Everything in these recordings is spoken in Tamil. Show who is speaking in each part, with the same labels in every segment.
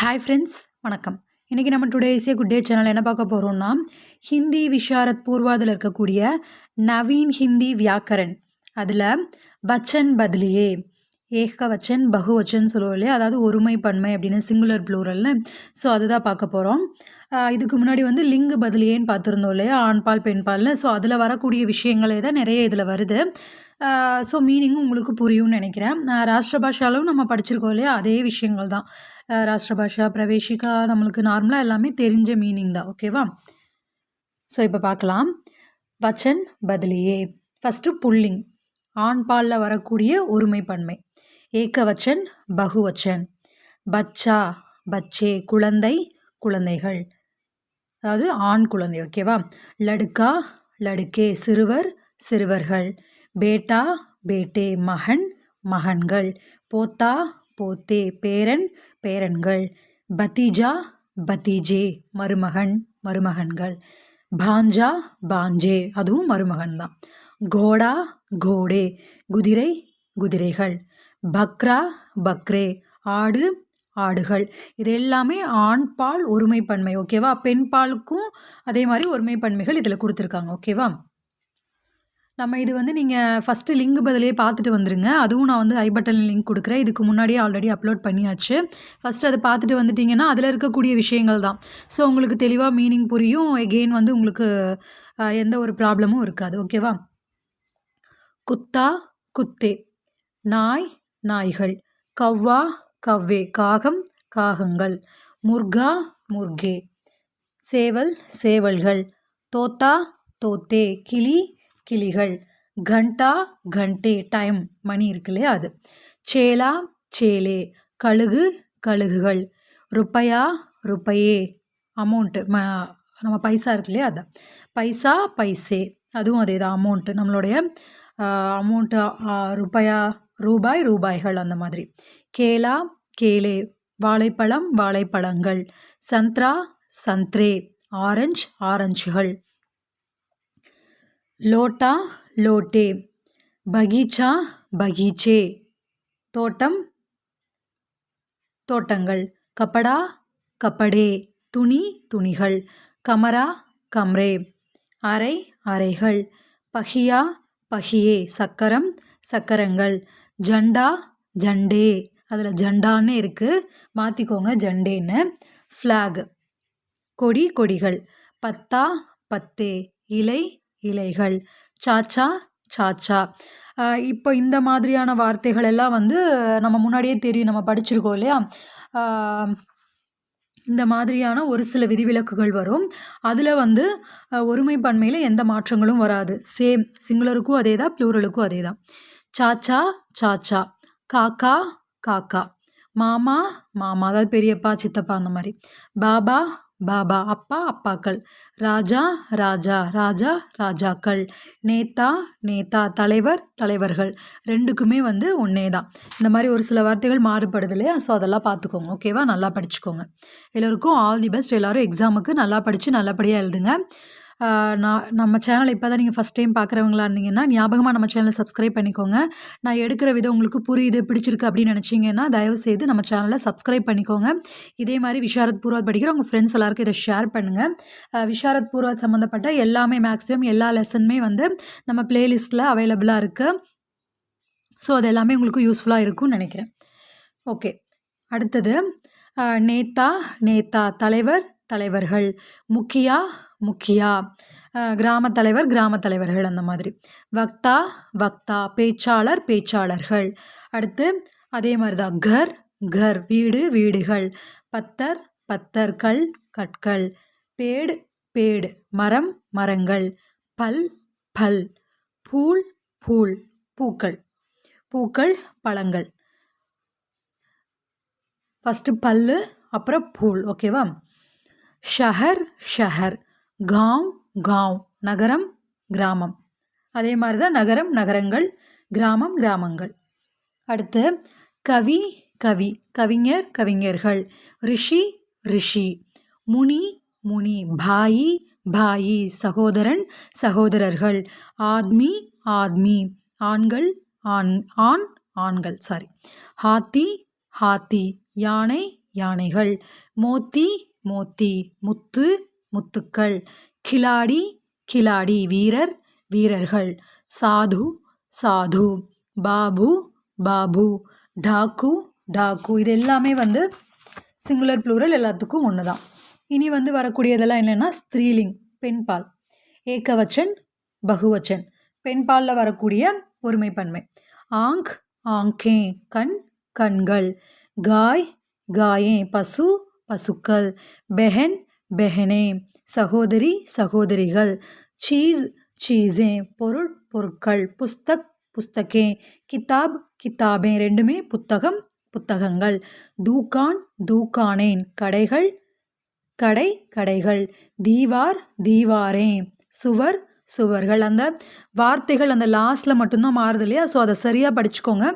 Speaker 1: ஹாய் ஃப்ரெண்ட்ஸ் வணக்கம். இன்றைக்கி நம்ம today is a good day channel என்ன பார்க்க போகிறோம்னா ஹிந்தி விஷாரத் பூர்வாதில் இருக்கக்கூடிய நவீன் ஹிந்தி வியாக்கரன். அதில் வச்சன் பதிலியே ஏக வச்சன் பகுவச்சன் சொல்லுவோம் இல்லையா? அதாவது ஒருமை பன்மை அப்படின்னு சிங்குலர் ப்ளூரல்னு ஸோ அதுதான் பார்க்க போகிறோம் இதுக்கு முன்னாடி வந்து லிங்கு பதிலியேன்னு பார்த்துருந்தோம் இல்லையா? ஆண்பால் பெண்பால்னு ஸோ அதில் வரக்கூடிய விஷயங்களே தான் நிறைய இதில் வருது. ஸோ மீனிங்கும் உங்களுக்கு புரியும்னு நினைக்கிறேன். ராஷ்டிர பாஷாலும் நம்ம படிச்சிருக்கோம் இல்லையா? அதே விஷயங்கள் தான். ராஷ்டிர பாஷா நம்மளுக்கு நார்மலாக எல்லாமே தெரிஞ்ச மீனிங் தான். ஓகேவா ஸோ இப்போ பார்க்கலாம். வச்சன் பதிலியே. First pulling. ஆண்பாலில் வரக்கூடிய ஒருமை பன்மை ஏக்கவச்சன் பகுவச்சன். பச்சா பச்சே குழந்தை குழந்தைகள். அதாவது ஆண் குழந்தை ஓகேவா லடுக்கா லடுக்கே சிறுவர் சிறுவர்கள். பேட்டா பேட்டே மகன் மகன்கள். போத்தா போத்தே பேரன் பேரன்கள். பத்திஜா பத்திஜே மருமகன் மருமகன்கள். பாஞ்சா பாஞ்சே அதுவும் மருமகன் தான். கோடா கோடே குதிரை குதிரைகள். பக்ரா பக்ரே ஆடு ஆடுகள். இது எல்லாமே ஆண் பால் ஒருமைப்பன்மை ஓகேவா? பெண் பாலுக்கும் அதே மாதிரி ஒருமைப்பன்மைகள் இதில் கொடுத்துருக்காங்க ஓகேவா? நம்ம இது வந்து நீங்கள் ஃபஸ்ட்டு லிங்க் பதிலே பார்த்துட்டு வந்துடுங்க அதுவும் நான் வந்து ஐ பட்டன் லிங்க் கொடுக்குறேன். இதுக்கு முன்னாடியே ஆல்ரெடி அப்லோட் பண்ணியாச்சு. ஃபஸ்ட்டு அதை பார்த்துட்டு வந்துட்டிங்கன்னா அதில் இருக்கக்கூடிய விஷயங்கள் தான். ஸோ உங்களுக்கு தெளிவாக மீனிங் புரியும். எகெயின் வந்து உங்களுக்கு எந்த ஒரு ப்ராப்ளமும் இருக்காது ஓகேவா? குத்தா குத்தே நாய் நாய்கள். கவ்வா கவ்வே காகம் காகங்கள். முர்கா முர்கே. சேவல் சேவல்கள். தோத்தா தோத்தே. கிளி கிளிகள். கண்டா கண்டே. டைம். மணி இருக்கு இல்லையா அது. சேலா சேலே. கழுகு கழுகுகள். ருப்பையா ருப்பையே. அமௌண்ட்டு ம நம்ம பைசா இருக்கு இல்லையா அது பைசா பைசே. அதுவும் அதே தான் அமௌண்ட்டு நம்மளுடைய அமௌண்ட்டு ருப்பையா ரூபாய் ரூபாய்கள் அந்த மாதிரி. கேலா கேலே வாழைப்பழம் வாழைப்பழங்கள். சந்த்ரா சந்த்ரே. ஆரஞ்ச் ஆரஞ்சுகள். லோட்டா லோட்டே. பகீச்சா பகீச்சே. தோட்டம் தோட்டங்கள். கப்படா கப்படே. துணி துணிகள். கமரா கம்ரே. அறை அறைகள். பஹியா பஹியே சக்கரம் சக்கரங்கள். ஜண்டா ஜண்டே. அதில் ஜண்டான்னு இருக்குது மாற்றிக்கோங்க ஜண்டேன்னு. ஃப்ளாக் கொடி கொடிகள். பத்தா பத்தே. இலை இலைகள். சாச்சா சாச்சா. இப்போ இந்த மாதிரியான வார்த்தைகள் எல்லாம் வந்து நம்ம முன்னாடியே தெரியும் நம்ம படிச்சிருக்கோம் இல்லையா? இந்த மாதிரியான ஒரு சில விதிவிலக்குகள் வரும். அதில் வந்து ஒருமை பன்மையில் எந்த மாற்றங்களும் வராது. சேம் சிங்குலருக்கும் அதே தான் ப்ளூரலுக்கும் அதே தான் சாச்சா சாச்சா. காக்கா காக்கா. மாமா மாமா அதாவது பெரியப்பா சித்தப்பா அந்த மாதிரி. பாபா பாபா அப்பா அப்பாக்கள். ராஜா ராஜா ராஜா ராஜாக்கள். நேதா நேதா தலைவர் தலைவர்கள். ரெண்டுக்குமே வந்து ஒன்றே தான். இந்த மாதிரி ஒரு சில வார்த்தைகள் மாறுபடுது இல்லையா? ஸோ அதெல்லாம் பார்த்துக்கோங்க. ஓகேவா நல்லா படிச்சுக்கோங்க. எல்லோருக்கும் ஆல் தி பெஸ்ட் எல்லோரும் எக்ஸாமுக்கு நல்லா படித்து நல்லபடியாக எழுதுங்க. நான் நம்ம சேனல் இப்போ தான் நீங்கள் ஃபஸ்ட் டைம் பார்க்குறவங்களா இருந்தீங்கன்னா ஞாபகமாக நம்ம சேனலை சப்ஸ்கிரைப் பண்ணிக்கோங்க. நான் எடுக்கிற விதம் உங்களுக்கு புரியுது பிடிச்சிருக்கு அப்படின்னு நினச்சிங்கன்னா தயவுசெய்து நம்ம சேனலை சப்ஸ்கிரைப் பண்ணிக்கோங்க. இதே மாதிரி விஷாரத் பூர்வாத் படிக்கிற உங்கள் ஃப்ரெண்ட்ஸ் எல்லாருக்கும் இதை ஷேர் பண்ணுங்கள் விஷாரத் பூர்வாத் சம்மந்தப்பட்ட எல்லாமே மேக்ஸிமம் எல்லா லெசனுமே வந்து நம்ம ப்ளேலிஸ்ட்டில் அவைலபிளாக இருக்குது ஸோ அது எல்லாமே உங்களுக்கு யூஸ்ஃபுல்லாக இருக்கும்னு நினைக்கிறேன். ஓகே அடுத்தது நேத்தா நேத்தா தலைவர் தலைவர்கள். முக்கியா முக்கியா? கிராம தலைவர் கிராம தலைவர்கள் அந்த மாதிரி. வக்தா வக்தா பேச்சாளர் பேச்சாளர்கள். அடுத்து அதே மாதிரி தான் கர் கர் வீடு வீடுகள். பத்தர் பத்தர்கள் கற்கள். பேடு பேடு. மரம் மரங்கள். பல் பல். பூல் பூல். பூக்கள். பூக்கள் பழங்கள். ஃபஸ்ட்டு பல்லு அப்புறம் பூல். ஓகேவா? ஷஹர் ஷஹர். காவ் காவ் நகரம் கிராமம். அதே மாதிரி தான் நகரம் நகரங்கள் கிராமம் கிராமங்கள். அடுத்து கவி கவி கவிஞர் கவிஞர்கள். ரிஷி ரிஷி. முனி முனி. பாயி பாயி. சகோதரன் சகோதரர்கள். ஆத்மி ஆத்மி. ஆண்கள் ஆண் ஆண் ஆண்கள் சாரி ஹாத்தி ஹாத்தி. யானை யானைகள். மோத்தி மோத்தி. முத்து முத்துக்கள். கிலாடி கிலாடி வீரர் வீரர்கள். சாது சாது. பாபு பாபு. டாக்கு டாக்கு. இது எல்லாமே வந்து சிங்குலர் ப்ளூரல் எல்லாத்துக்கும் ஒன்று தான் இனி வந்து வரக்கூடியதெல்லாம் என்னென்னா ஸ்திரீலிங் பெண்பால். ஏக்கவச்சன் பகுவச்சன். பெண்பாலில் வரக்கூடிய ஒருமைப்பன்மை. ஆங்க் ஆங்கே. கண் கண்கள். காய் காயே. பசு பசுக்கள். பெஹன் பெஹனே சகோதரி சகோதரிகள். சீஸ் சீஸே பொருள் பொருட்கள் புஸ்தக் புஸ்தகே கிதாப் கிதாபே ரெண்டுமே புத்தகம் புத்தகங்கள். தூக்கான் தூக்கானேன் கடைகள் கடை கடைகள். தீவார் தீவாரே. சுவர் சுவர்கள். அந்த வார்த்தைகள் அந்த லாஸ்ட்டில் மட்டும்தான் மாறுது இல்லையா? ஸோ அதை சரியாக படிச்சுக்கோங்க.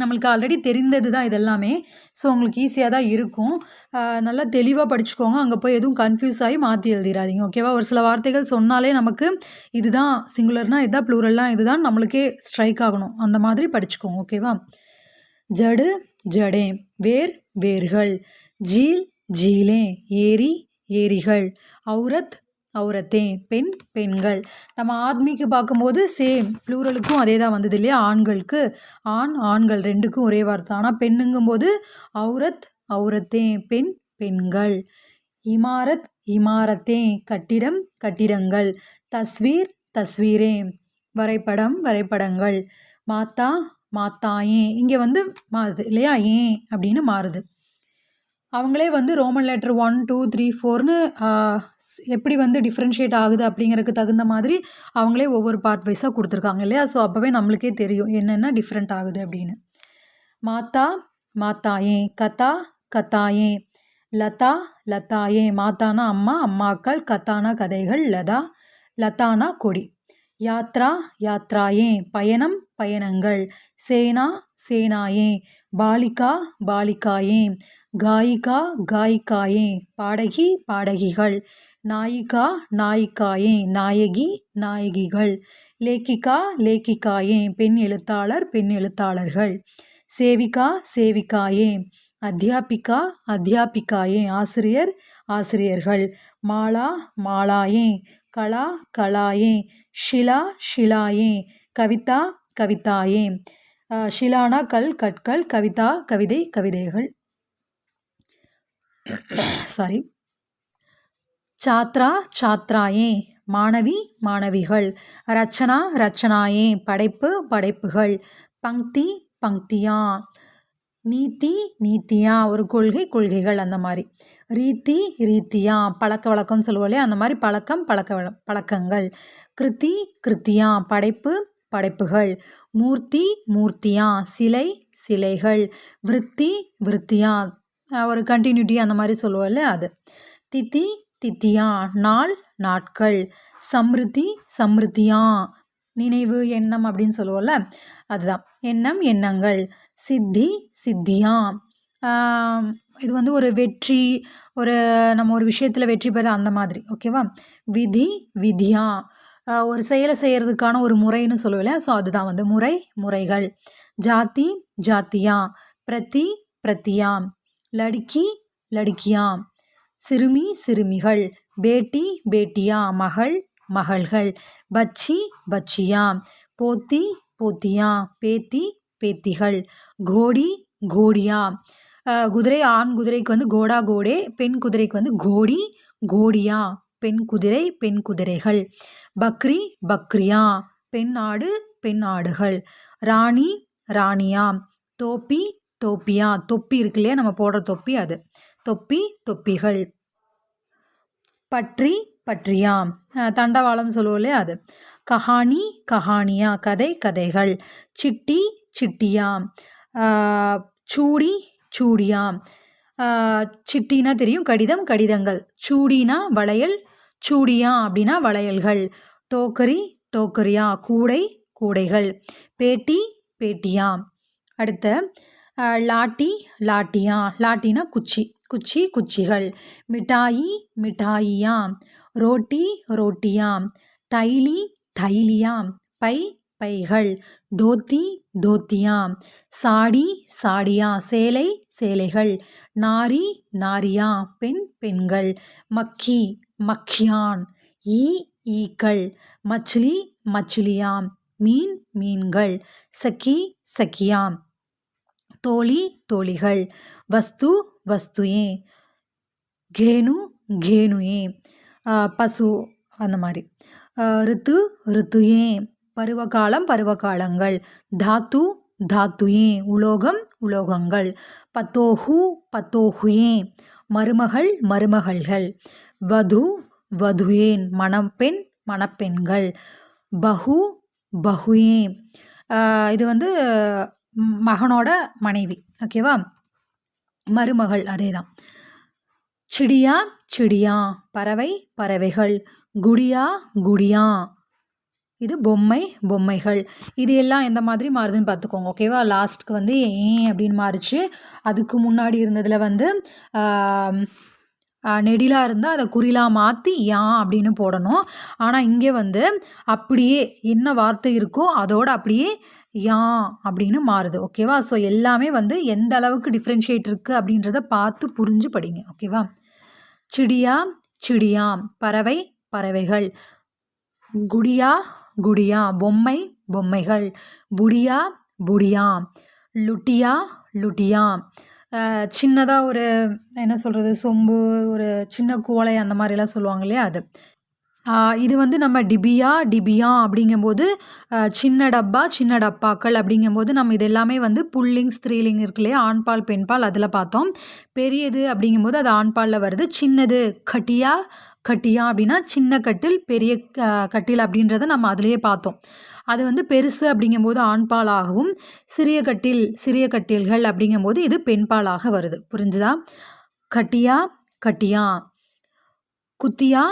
Speaker 1: நம்மளுக்கு ஆல்ரெடி தெரிந்தது தான் இதெல்லாமே. ஸோ உங்களுக்கு ஈஸியாக தான் இருக்கும். நல்லா தெளிவாக படிச்சுக்கோங்க. அங்கே போய் எதுவும் கன்ஃபியூஸ் ஆகி மாற்றி எழுதிடாதீங்க ஓகேவா ஒரு சில வார்த்தைகள் சொன்னாலே நமக்கு இதுதான் சிங்குலர்னால் இதுதான் ப்ளூரல்னால் இதுதான் நம்மளுக்கே ஸ்ட்ரைக் ஆகணும். அந்த மாதிரி படிச்சுக்கோங்க ஓகேவா ஜடு ஜடே வேர் வேர்கள் ஜீல் ஜீலே ஏரி ஏரிகள் ஔரத் அவுரத்தேன் பெண் பெண்கள். நம்ம ஆத்மிக்கு பார்க்கும்போது சேம் ப்ளூரலுக்கும் அதே தான் வந்தது இல்லையா? ஆண்களுக்கு. ஆண் ஆண்கள் ரெண்டுக்கும் ஒரே வார்த்தை. ஆனால் பெண்ணுங்கும்போது அவுரத் அவுரத்தே பெண் பெண்கள். இமாரத் இமாரத்தே கட்டிடம் கட்டிடங்கள். தஸ்வீர் தஸ்வீரே. வரைபடம் வரைபடங்கள். மாத்தா மாத்தாயே. இங்கே வந்து மாறுது இல்லையா? ஏன் அப்படின்னு மாறுது. அவங்களே வந்து Roman letter one two three ஃபோர்னு எப்படி வந்து டிஃப்ரென்ஷியேட் ஆகுது அப்படிங்கிறதுக்கு தகுந்த மாதிரி அவங்களே ஒவ்வொரு பார்ட் வைஸாக கொடுத்துருக்காங்க இல்லையா? ஸோ அப்போவே நம்மளுக்கே தெரியும் என்னென்ன டிஃப்ரெண்ட் ஆகுது அப்படின்னு. மாத்தா மாத்தாயே கதா கதாயே லதா லதாயே. மாத்தானா அம்மா அம்மாக்கள் கத்தானா கதைகள் லதா லதானா கொடி. யாத்ரா யாத்ராயே. பயணம் பயணங்கள். சேனா சேனாயே பாலிகா பாலிகாயே காயிகா காயிகாயே பாடகி பாடகிகள் நாயிகா நாயிகாயே நாயகி நாயகிகள் லேக்கிகா லேக்கிகாயே பெண் எழுத்தாளர் பெண் எழுத்தாளர்கள் சேவிகா சேவிகாயே அத்தியாபிகா அத்தியாபிகாயே ஆசிரியர் ஆசிரியர்கள் மாலா மாலாயே கலா கலாயே ஷிலா ஷிலாயே கவிதா கவிதாயே ஷிலானா கல் கற்கள் கவிதா கவிதை கவிதைகள். சாரி சாத்ரா சாத்ராயே மாணவி மாணவிகள். ரச்சனா ரச்சனாயே படைப்பு படைப்புகள். பங்க்தி பங்க்தியா. நீத்தி நீத்தியா ஒரு கொள்கை கொள்கைகள் அந்த மாதிரி. ரீத்தி ரீத்தியா பழக்க வழக்கம்னு சொல்லுவோம் இல்லையா? அந்த மாதிரி பழக்கம் பழக்க பழக்கங்கள். கிருத்தி கிருத்தியா படைப்பு படைப்புகள். மூர்த்தி மூர்த்தியா சிலை சிலைகள் விருத்தி விருத்தியா. ஒரு கண்டினியூட்டி அந்த மாதிரி சொல்லுவோம்ல அது. தித்தி தித்தியா நாள் நாட்கள். சம்ருத்தி சம்ருத்தியா நினைவு எண்ணம் அப்படின்னு சொல்லுவோம்ல அதுதான். எண்ணம் எண்ணங்கள். சித்தி சித்தியா. இது வந்து ஒரு வெற்றி ஒரு நம்ம ஒரு விஷயத்தில் வெற்றி பெற அந்த மாதிரி ஓகேவா? விதி விதியா. ஒரு செயலை செய்கிறதுக்கான ஒரு முறைன்னு சொல்லுவில்ல. ஸோ அதுதான் வந்து முறை முறைகள். ஜாதி ஜாத்தியா. பிரதி பிரத்தியாம் லடுக்கி லடுக்கியாம். சிறுமி சிறுமிகள். பேட்டி பேட்டியா. மகள் மகள்கள். பச்சி பச்சியா போத்தி போத்தியா. பேத்தி பேத்திகள். கோடி கோடியா குதிரை ஆண் குதிரைக்கு வந்து கோடா கோடே. பெண் குதிரைக்கு வந்து கோடி கோடியா. பெண் குதிரை பெண் குதிரைகள். பக்ரி பக்ரியா. பெண் ஆடு பெண் ஆடுகள். ராணி ராணியா. தோப்பி தோப்பியா. தொப்பி இருக்கு இல்லையா? நம்ம போடுற தொப்பி அது. தொப்பி தொப்பிகள். பற்றி பற்றியா. தண்டவாளம் சொல்லுவோம் இல்லையா அது. கஹானி கஹானியா. கதை கதைகள். சிட்டி சிட்டியா. சூடி சூடியா. சிட்டினா தெரியும். கடிதம் கடிதங்கள். சூடினா வளையல் சூடியா அப்படின்னா வளையல்கள். டோக்கரி டோக்கரியா கூடை கூடைகள். பேட்டி பேட்டியா. அடுத்த லாட்டி லாட்டியா. லாட்டினா குச்சி குச்சி குச்சிகள். மிட்டாயி மிட்டாயியா. ரோட்டி ரோட்டியா. தைலி தைலியா. பை பைகள். தோத்தி தோத்தியா சாடி சாடியா சேலை சேலைகள். நாரி நாரியா பெண் பெண்கள். மக்கி மக்கியான். ஈ ஈக்கள். மச்சிலி மச்சிலியாம். மீன் மீன்கள். சக்கி சக்கியாம். தோழி தோழிகள். வஸ்து வஸ்துயே. கேனு கேனுயே பசு அந்த மாதிரி. ரித்து ரித்துயே. பருவகாலம் பருவகாலங்கள். தாத்து தாத்துயே உலோகம் உலோகங்கள். பத்தோஹு பத்தோஹுயே மருமகள் மருமகள்கள். வது வதுயேன் மணப்பெண் மணப்பெண்கள். பஹு பஹுயே. இது வந்து மகனோட மனைவி. ஓகேவா மருமகள் அதே தான் சிடியா சிடியா. பறவை பறவைகள். குடியா குடியா. இது பொம்மை பொம்மைகள். இது எல்லாம் எந்த மாதிரி மாறுதுன்னு பார்த்துக்கோங்க ஓகேவா லாஸ்ட்க்கு வந்து ஏன் அப்படின்னு மாறுச்சு. அதுக்கு முன்னாடி இருந்ததில் வந்து நெடிலாக இருந்தால் அதை குறிலாக மாற்றி யான் அப்படின்னு போடணும். ஆனால் இங்கே வந்து அப்படியே என்ன வார்த்தை இருக்கோ அதோட அப்படியே யா அப்படின்னு மாறுது ஓகேவா ஸோ எல்லாமே வந்து எந்த அளவுக்கு டிஃப்ரென்ஷியேட் இருக்குது அப்படின்றத பார்த்து புரிஞ்சு படிங்க ஓகேவா சிடியா சிடியாம். பறவை பறவைகள். குடியா குடியா பொம்மை பொம்மைகள். புடியா புடியா. லுட்டியா லுட்டியா. சின்னதாக ஒரு என்ன சொல்கிறது சொம்பு ஒரு சின்ன கோலை அந்த மாதிரிலாம் சொல்லுவாங்க இல்லையா அது. இது வந்து நம்ம டிபியா டிபியா அப்படிங்கும்போது சின்ன டப்பா சின்ன டப்பாக்கள் அப்படிங்கும்போது நம்ம இது எல்லாமே வந்து புல்லிங் ஸ்திரீலிங் இருக்கு இல்லையா? ஆண்பால் பெண்பால் அதில் பார்த்தோம். பெரியது அப்படிங்கும்போது அது ஆண்பாலில் வருது. சின்னது கட்டியா கட்டியா அப்படின்னா சின்ன கட்டில் பெரிய கட்டில் அப்படின்றத நம்ம அதிலேயே பார்த்தோம். அது வந்து பெருசு அப்படிங்கும்போது ஆண்பாலாகவும் சிறிய கட்டில் சிறிய கட்டில்கள் அப்படிங்கும்போது இது பெண்பாலாக வருது. புரிஞ்சுதா? கட்டியா கட்டியா. குத்தியா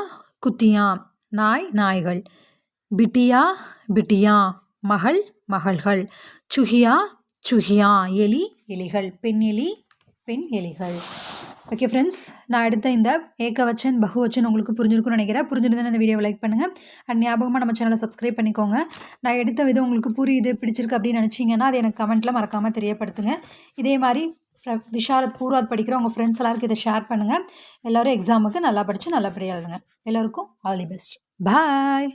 Speaker 1: குத்தியா. நாய் நாய்கள். பிட்டியா பிட்டியா. மகள் மகள்கள். சுகியா சுகியா. எலி எலிகள். பெண் எலி பெண் எலிகள். ஓகே ஃப்ரெண்ட்ஸ் நான் எடுத்த இந்த ஏகவச்சன் பகுவச்சன் உங்களுக்கு புரிஞ்சிருக்கும்னு நினைக்கிறேன். புரிஞ்சிருந்தேன் இந்த வீடியோவை லைக் பண்ணுங்கள் அண்ட் ஞாபகமாக நம்ம சேனலை சப்ஸ்கிரைப் பண்ணிக்கோங்க. நான் எடுத்த விதம் உங்களுக்கு புரியுது பிடிச்சிருக்கு அப்படின்னு நினச்சிங்கன்னா அது எனக்கு கமெண்ட்டில் மறக்காமல் தெரியப்படுத்துங்க. இதே மாதிரி விஷாரத் பூர்வாத் படிக்கிற உங்கள் ஃப்ரெண்ட்ஸ் எல்லாருக்கும் இதை ஷேர் பண்ணுங்கள் எல்லோரும் எக்ஸாமுக்கு நல்லா படித்து நல்லபடியாக எழுதுங்க. எல்லோருக்கும் ஆல் தி பெஸ்ட் பாய்